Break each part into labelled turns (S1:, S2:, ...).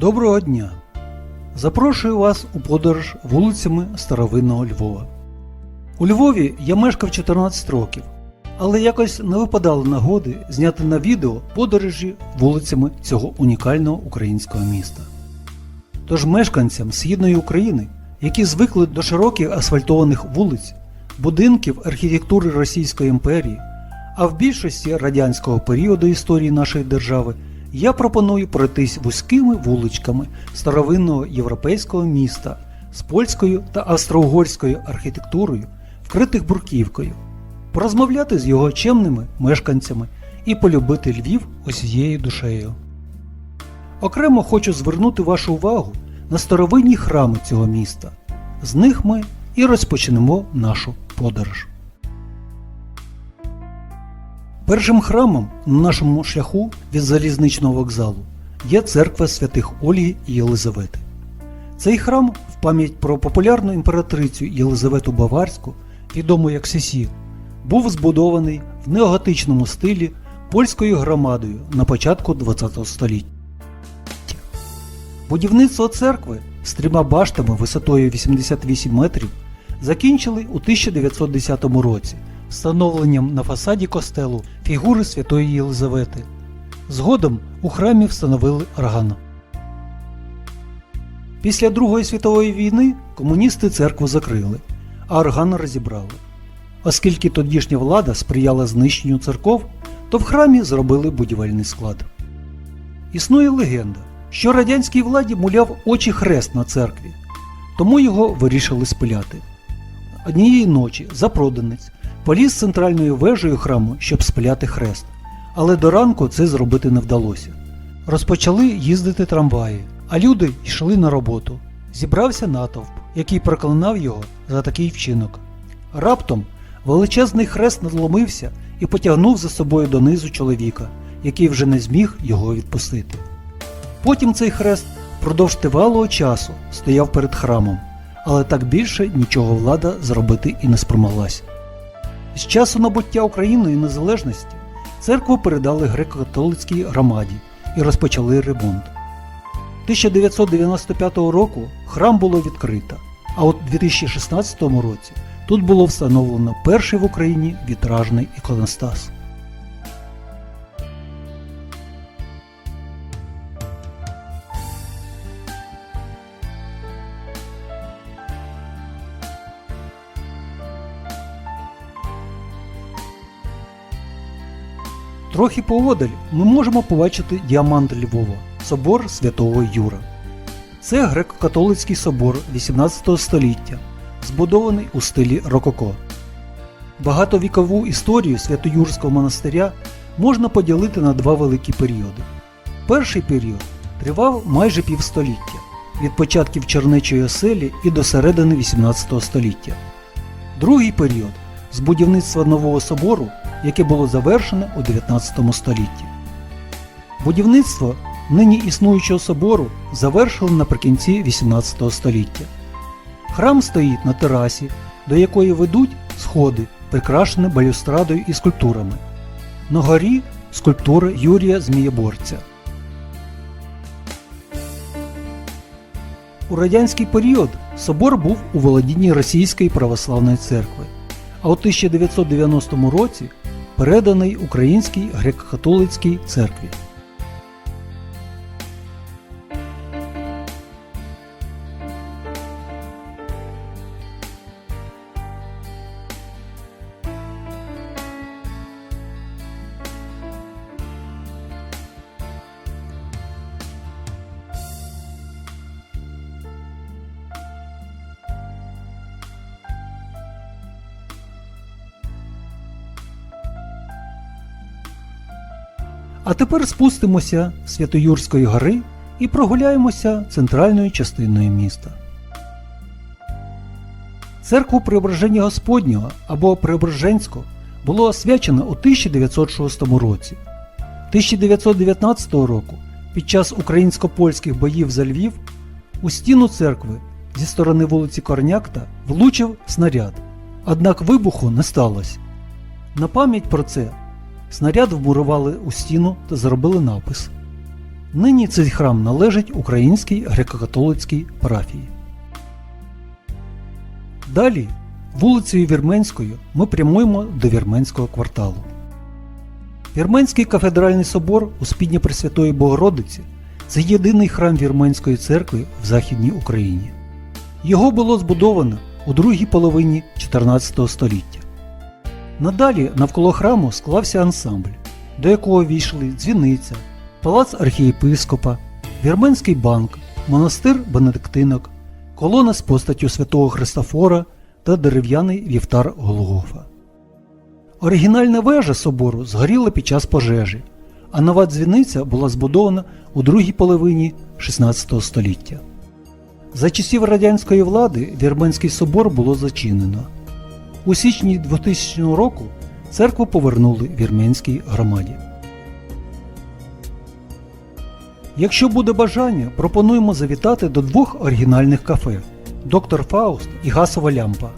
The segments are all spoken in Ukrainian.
S1: Доброго дня! Запрошую вас у подорож вулицями старовинного Львова. У Львові я мешкав 14 років, але якось не випадало нагоди зняти на відео подорожі вулицями цього унікального українського міста. Тож мешканцям Східної України, які звикли до широких асфальтованих вулиць, будинків архітектури Російської імперії, а в більшості радянського періоду історії нашої держави, я пропоную пройтись вузькими вуличками старовинного європейського міста з польською та австро-угорською архітектурою, вкритих бурківкою, порозмовляти з його чемними мешканцями і полюбити Львів усією душею. Окремо хочу звернути вашу увагу на старовинні храми цього міста. З них ми і розпочнемо нашу подорож. Першим храмом на нашому шляху від залізничного вокзалу є церква святих Ольги і Єлизавети. Цей храм в пам'ять про популярну імператрицю Єлизавету Баварську, відому як Сесі, був збудований в неоготичному стилі польською громадою на початку ХХ століття. Будівництво церкви з трьома баштами висотою 88 метрів закінчили у 1910 році встановленням на фасаді костелу фігури Святої Єлизавети. Згодом у храмі встановили орган. Після Другої світової війни комуністи церкву закрили, а орган розібрали. Оскільки тодішня влада сприяла знищенню церков, то в храмі зробили будівельний склад. Існує легенда, що радянській владі муляв очі хрест на церкві, тому його вирішили спиляти. Однієї ночі запроданець поліз центральною вежею храму, щоб спиляти хрест, але до ранку це зробити не вдалося. Розпочали їздити трамваї, а люди йшли на роботу. Зібрався натовп, який проклинав його за такий вчинок. Раптом величезний хрест надломився і потягнув за собою донизу чоловіка, який вже не зміг його відпустити. Потім цей хрест впродовж тривалого часу стояв перед храмом, але так більше нічого влада зробити і не спромоглася. З часу набуття Україною незалежності церкву передали греко-католицькій громаді і розпочали ремонт. 1995 року храм було відкрито, а от у 2016 році тут було встановлено перший в Україні вітражний іконостас. Трохи поодаль ми можемо побачити діамант Львова собор святого Юра. Це греко-католицький собор 18 століття, збудований у стилі Рококо. Багатовікову історію Святоюрського монастиря можна поділити на два великі періоди. Перший період тривав майже півстоліття від початків чернечої оселі і до середини 18 століття. Другий період з будівництва нового собору, яке було завершене у 19 столітті. Будівництво нині існуючого собору завершили наприкінці 18 століття. Храм стоїть на терасі, до якої ведуть сходи, прикрашені балюстрадою і скульптурами. На горі скульптура Юрія Змієборця. У радянський період собор був у володінні Російської православної церкви, а у 1990 році переданий Українській греко-католицькій церкві. Тепер спустимося з Святоюрської гори і прогуляємося центральною частиною міста. Церкву Преображення Господнього або Преображенського було освячено у 1906 році. 1919 року під час українсько-польських боїв за Львів у стіну церкви зі сторони вулиці Корнякта влучив снаряд, однак вибуху не сталося. На пам'ять про це снаряд вмурували у стіну та зробили напис Нині цей храм належить Українській греко-католицькій парафії. Далі, вулицею Вірменською, ми прямуємо до Вірменського кварталу. Вірменський кафедральний собор у спідні Пресвятої Богородиці це єдиний храм Вірменської церкви в Західній Україні. Його було збудовано у другій половині 14 століття. Надалі навколо храму склався ансамбль, до якого війшли дзвіниця, палац архієпископа, Вірменський банк, монастир Бенедиктинок, колона з постаттю святого Христофора та дерев'яний вівтар Голгофа. Оригінальна вежа собору згоріла під час пожежі, а нова дзвіниця була збудована у другій половині 16 століття. За часів радянської влади Вірменський собор було зачинено. У січні 2000 року церкву повернули вірменській громаді. Якщо буде бажання, пропонуємо завітати до двох оригінальних кафе Доктор Фауст і Гасова лямпа,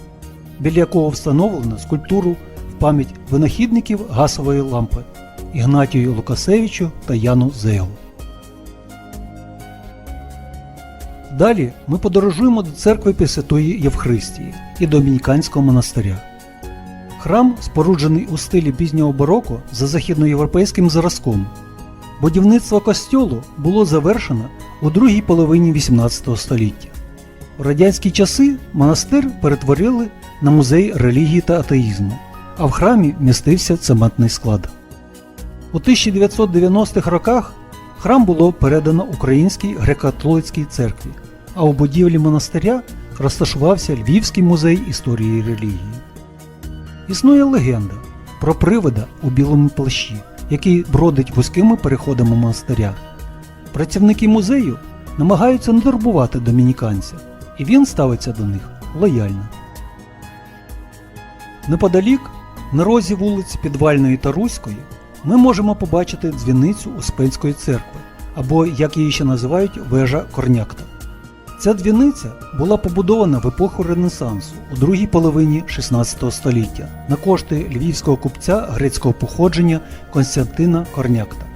S1: біля якого встановлено скульптуру в пам'ять винахідників гасової лампи Ігнатію Лукасевичу та Яну Зейлу. Далі ми подорожуємо до церкви Пресвятої Євхристії і Домініканського монастиря. Храм споруджений у стилі пізнього бароко за західноєвропейським зразком. Будівництво костьолу було завершено у другій половині XVIII століття. У радянські часи монастир перетворили на музей релігії та атеїзму, а в храмі містився цементний склад. У 1990-х роках храм було передано Українській греко-католицькій церкві, а у будівлі монастиря розташувався Львівський музей історії релігії. Існує легенда про привида у білому плащі, який бродить вузькими переходами монастиря. Працівники музею намагаються не турбувати домініканця, і він ставиться до них лояльно. Неподалік, на розі вулиць Підвальної та Руської, ми можемо побачити дзвіницю Успенської церкви, або, як її ще називають, вежа Корнякта. Ця дзвіниця була побудована в епоху Ренесансу у другій половині 16 століття на кошти львівського купця грецького походження Константина Корнякта.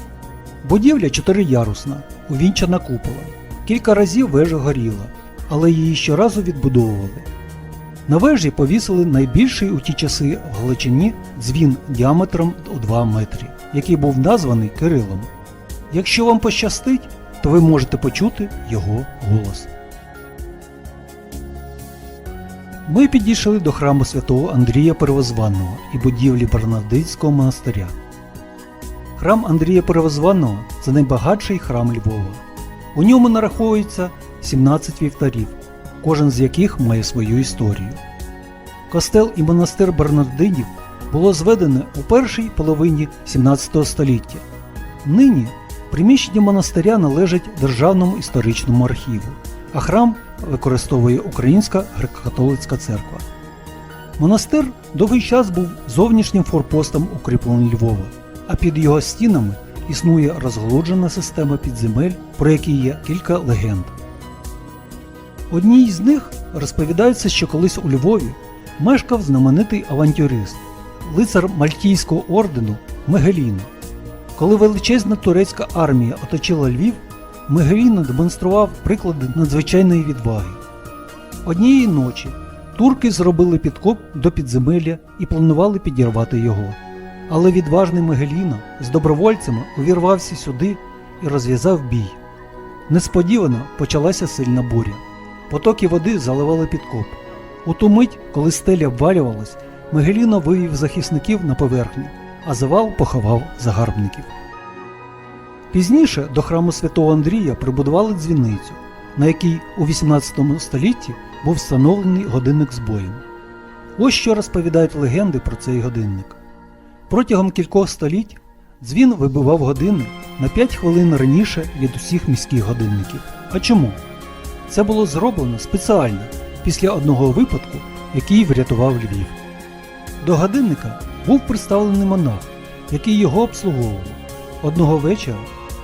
S1: Будівля чотириярусна, увінчана куполом. Кілька разів вежа горіла, але її щоразу відбудовували. На вежі повісили найбільший у ті часи в Галичині дзвін діаметром у 2 метри, який був названий Кирилом. Якщо вам пощастить, то ви можете почути його голос. Ми підійшли до храму святого Андрія Перевозванного і будівлі Бернардинського монастиря. Храм Андрія Перевозванного це найбагатший храм Львова. У ньому нараховується 17 вівтарів, кожен з яких має свою історію. Костел і монастир Бернардинів було зведено у першій половині 17 століття. Нині приміщення монастиря належить Державному історичному архіву, а храм використовує Українська греко-католицька церква. Монастир довгий час був зовнішнім форпостом укріплень Львова, а під його стінами існує розголоджена система підземель, про які є кілька легенд. Одній з них розповідається, що колись у Львові мешкав знаменитий авантюрист, лицар Мальтійського ордену Мегеліно. Коли величезна турецька армія оточила Львів, Мегеліно демонстрував приклади надзвичайної відваги. Однієї ночі турки зробили підкоп до підземелля і планували підірвати його. Але відважний Мегеліно з добровольцями увірвався сюди і розв'язав бій. Несподівано почалася сильна буря. Потоки води заливали підкоп. У ту мить, коли стеля обвалювалась, Мегеліно вивів захисників на поверхню, а завал поховав загарбників. Пізніше до храму святого Андрія прибудували дзвіницю, на якій у 18 столітті був встановлений годинник з боєм. Ось що розповідають легенди про цей годинник. Протягом кількох століть дзвін вибивав години на 5 хвилин раніше від усіх міських годинників. А чому? Це було зроблено спеціально після одного випадку, який врятував Львів. До годинника був представлений монах, який його обслуговував. Одного вечора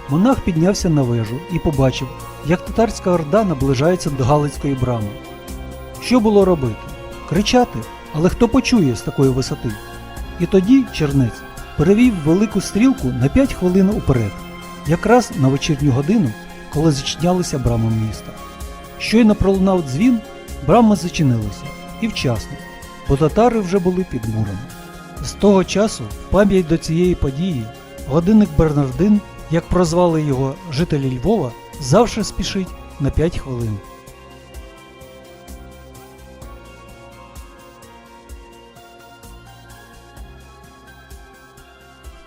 S1: монах піднявся на вежу і побачив, як татарська орда наближається до Галицької брами. Що було робити? Кричати, але хто почує з такої висоти? І тоді чернець перевів велику стрілку на 5 хвилин уперед. якраз на вечірню годину, коли зачинялися брами міста. Щойно пролунав дзвін, брами зачинилися і вчасно, бо татари вже були під мурами. З того часу, в пам'ять до цієї події, годинник Бернардин, як прозвали його жителі Львова, завжди спішить на 5 хвилин.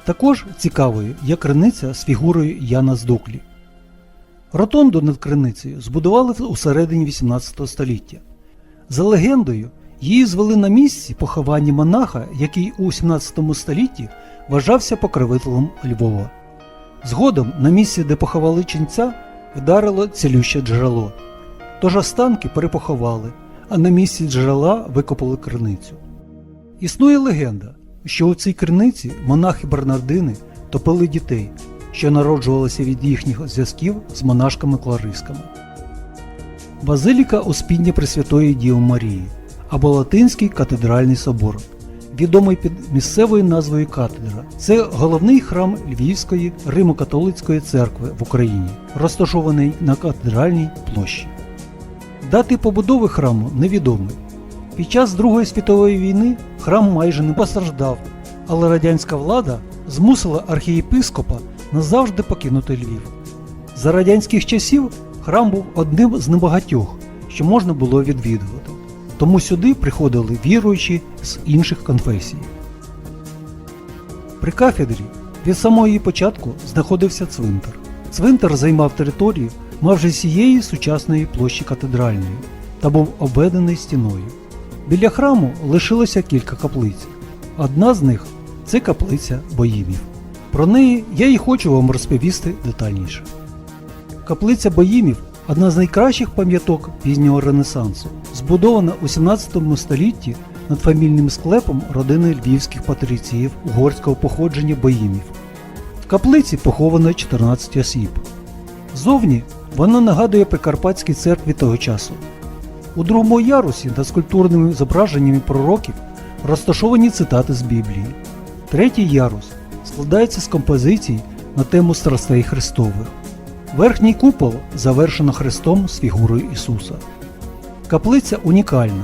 S1: Також цікавою є криниця з фігурою Яна Здуклі. Ротонду над криницею збудували у середині 18 століття. За легендою, її звели на місці поховання монаха, який у 17 столітті вважався покровителем Львова. Згодом на місці, де поховали ченця, вдарило цілюще джерело. Тож останки перепоховали, а на місці джерела викопали криницю. Існує легенда, що у цій криниці монахи Бернардини топили дітей, що народжувалися від їхніх зв'язків з монашками-кларисками. Базиліка Успіння Пресвятої Діви Марії або Латинський катедральний собор, відомий під місцевою назвою катедра. Це головний храм Львівської Римо-католицької церкви в Україні, розташований на катедральній площі. Дати побудови храму невідомі. Під час Другої світової війни храм майже не постраждав, але радянська влада змусила архієпископа назавжди покинути Львів. За радянських часів храм був одним з небагатьох, що можна було відвідувати, тому сюди приходили віруючі з інших конфесій. При кафедрі від самого її початку знаходився цвинтар. Цвинтар займав територію майже всієї сучасної площі катедральної та був обведений стіною. Біля храму лишилося кілька каплиць. Одна з них це каплиця Боїмів. Про неї я і хочу вам розповісти детальніше. Каплиця Боїмів одна з найкращих пам'яток пізнього Ренесансу, збудована у 17 столітті над фамільним склепом родини львівських патріціїв угорського походження Боїмів. В каплиці поховано 14 осіб. Зовні вона нагадує Прикарпатській церкві того часу. У другому ярусі над скульптурними зображеннями пророків розташовані цитати з Біблії. Третій ярус складається з композицій на тему страстей Христових. Верхній купол завершено хрестом з фігурою Ісуса. Каплиця унікальна.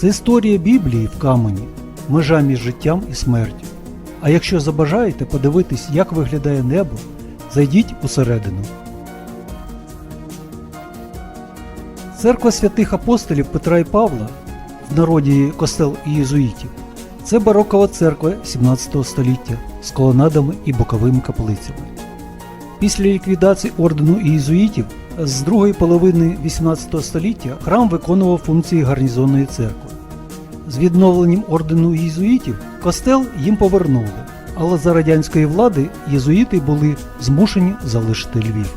S1: Це історія Біблії в камені, межа між життям і смертю. А якщо забажаєте подивитись, як виглядає небо, зайдіть усередину. Церква святих апостолів Петра і Павла, в народі костел ієзуїтів, це барокова церква 17 століття з колонадами і боковими каплицями. Після ліквідації ордену ієзуїтів з другої половини 18 століття храм виконував функції гарнізонної церкви. З відновленням ордену єзуїтів костел їм повернули, але за радянської влади єзуїти були змушені залишити Львів.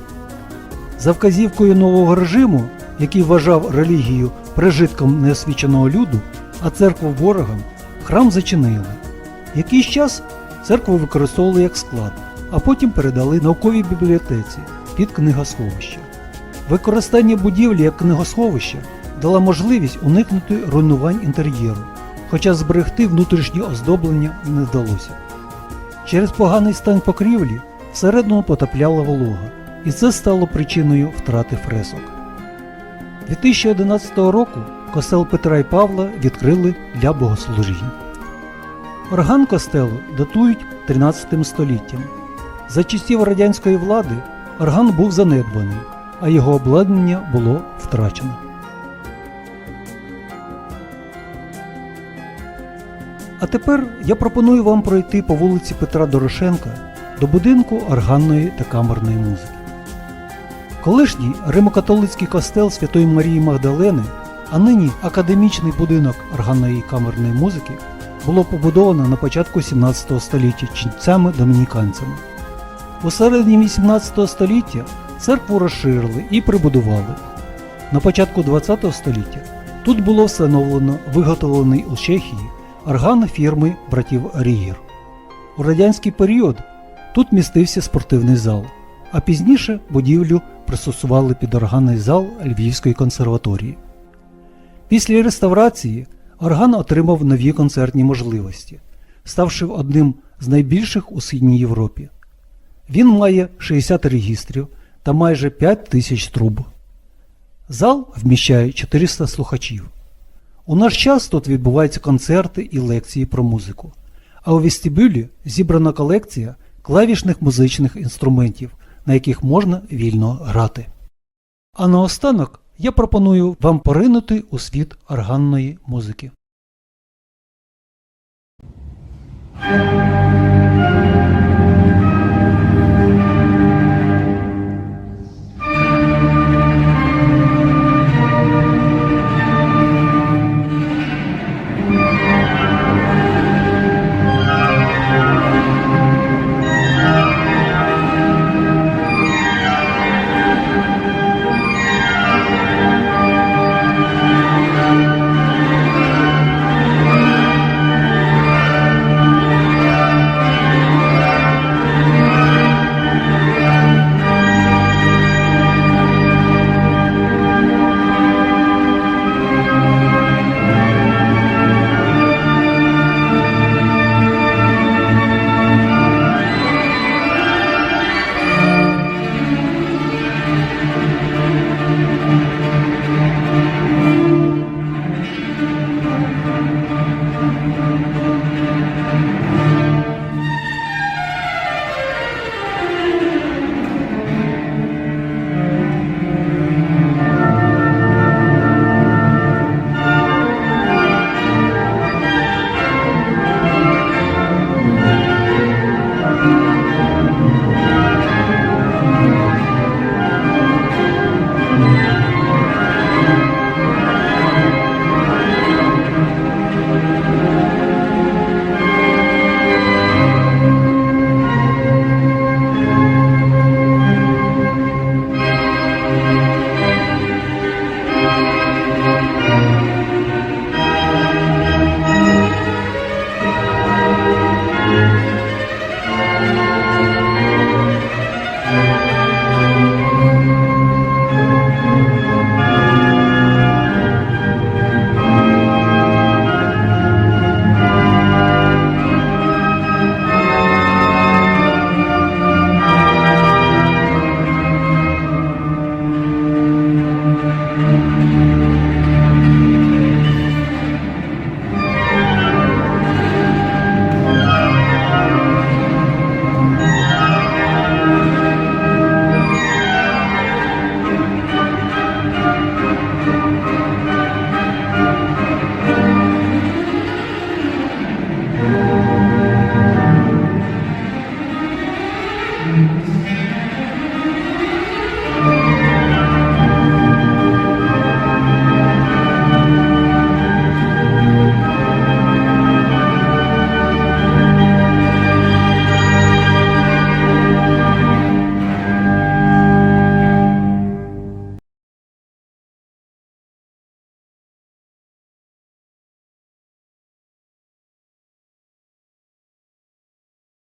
S1: За вказівкою нового режиму, який вважав релігію прижитком неосвіченого люду, а церкву ворогом, храм зачинили. Якийсь час церкву використовували як склад, а потім передали науковій бібліотеці під книгосховище. Використання будівлі як книгосховища дала можливість уникнути руйнувань інтер'єру, хоча зберегти внутрішнє оздоблення не вдалося. Через поганий стан покрівлі всередину потопляла волога, і це стало причиною втрати фресок. 2011 року костел Петра і Павла відкрили для богослужінь. Орган костелу датують 13 століттям. За часів радянської влади орган був занедбаний, а його обладнання було втрачено. А тепер я пропоную вам пройти по вулиці Петра Дорошенка до будинку органної та камерної музики. Колишній римокатолицький костел Святої Марії Магдалени, а нині академічний будинок органної і камерної музики було побудовано на початку 17 століття ченцями-домініканцями. У середині 18 століття церкву розширили і прибудували. На початку 20 століття тут було встановлено виготовлений у Чехії орган фірми братів Рігер. У радянський період тут містився спортивний зал, а пізніше будівлю пристосували під органний зал Львівської консерваторії. Після реставрації орган отримав нові концертні можливості, ставши одним з найбільших у Східній Європі. Він має 60 регістрів та майже 5 тисяч труб. Зал вміщає 400 слухачів. У наш час тут відбуваються концерти і лекції про музику. А у вестибюлі зібрана колекція клавішних музичних інструментів, на яких можна вільно грати. А наостанок я пропоную вам поринути у світ органної музики.